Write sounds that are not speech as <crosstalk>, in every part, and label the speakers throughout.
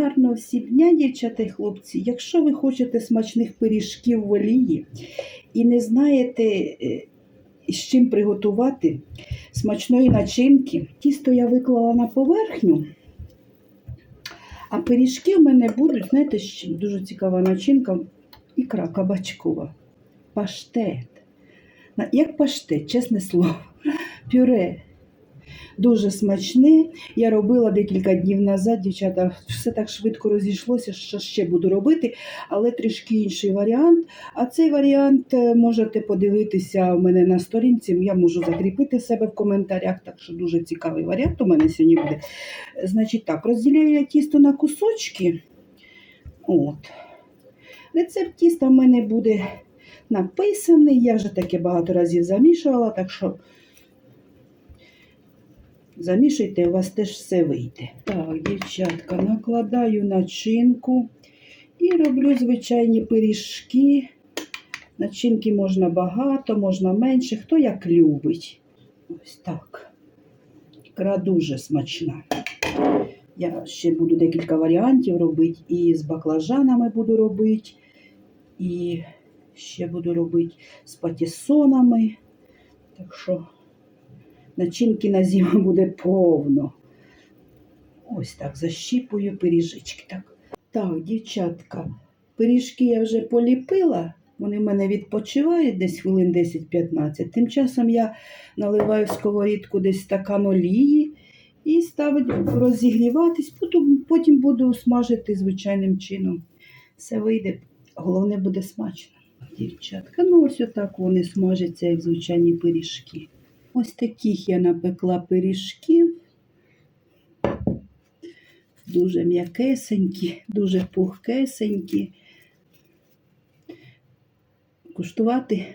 Speaker 1: Гарного всім дня, дівчата і хлопці. Якщо ви хочете смачних пиріжків в олії і не знаєте, е, з чим приготувати смачної начинки, тісто я виклала на поверхню. А пиріжки в мене будуть, знаєте, дуже цікава начинка, ікра кабачкова, паштет. Як паштет, чесне слово, пюре. Дуже смачне. Я робила декілька днів назад, дівчата, все так швидко розійшлося, що ще буду робити, але трішки інший варіант. А цей варіант е, можете подивитися у мене на сторінці. Я можу закріпити себе в коментарях, так що дуже цікавий варіант у мене сьогодні буде. Значить так, розділяю я тісто на кусочки. От. Рецепт тіста в мене буде написаний. Я вже таке багато разів замішувала, так що замішуйте, у вас теж все вийде. Так, дівчатка, накладаю начинку і роблю звичайні пиріжки. Начинки можна багато, можна менше, хто як любить. Ось так. Ікра дуже смачна. Я ще буду декілька варіантів робити. І з баклажанами буду робити, і ще буду робити з патісонами. Так що начинки на зиму <laughs> буде повно. Ось так защіпую пиріжечки. Так, так дівчатка, пиріжки я вже поліпила. Вони в мене відпочивають десь хвилин 10-15. Тим часом я наливаю в сковорідку десь стакан олії і ставлю розігріватись, потім, потім буду смажити звичайним чином. Все вийде, головне буде смачно. Дівчатка, ну ось отак вони смажаться, як звичайні пиріжки. Ось таких я напекла пиріжків. Дуже м'якесенькі, дуже пухкесенькі. Куштувати.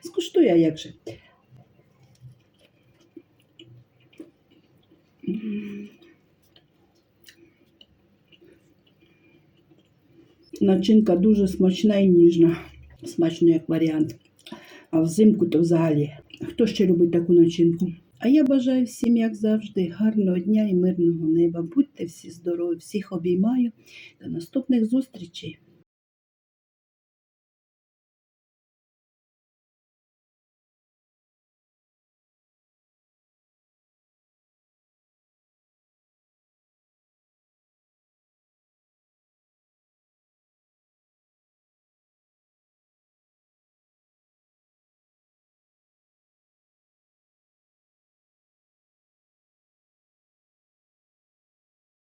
Speaker 1: Скуштую, а як же. Начинка дуже смачна і ніжна. Смачно як варіант. А взимку то взагалі. Хто ще любить таку начинку? А я бажаю всім, як завжди, гарного дня і мирного неба. Будьте всі здорові, всіх обіймаю. До наступних зустрічей.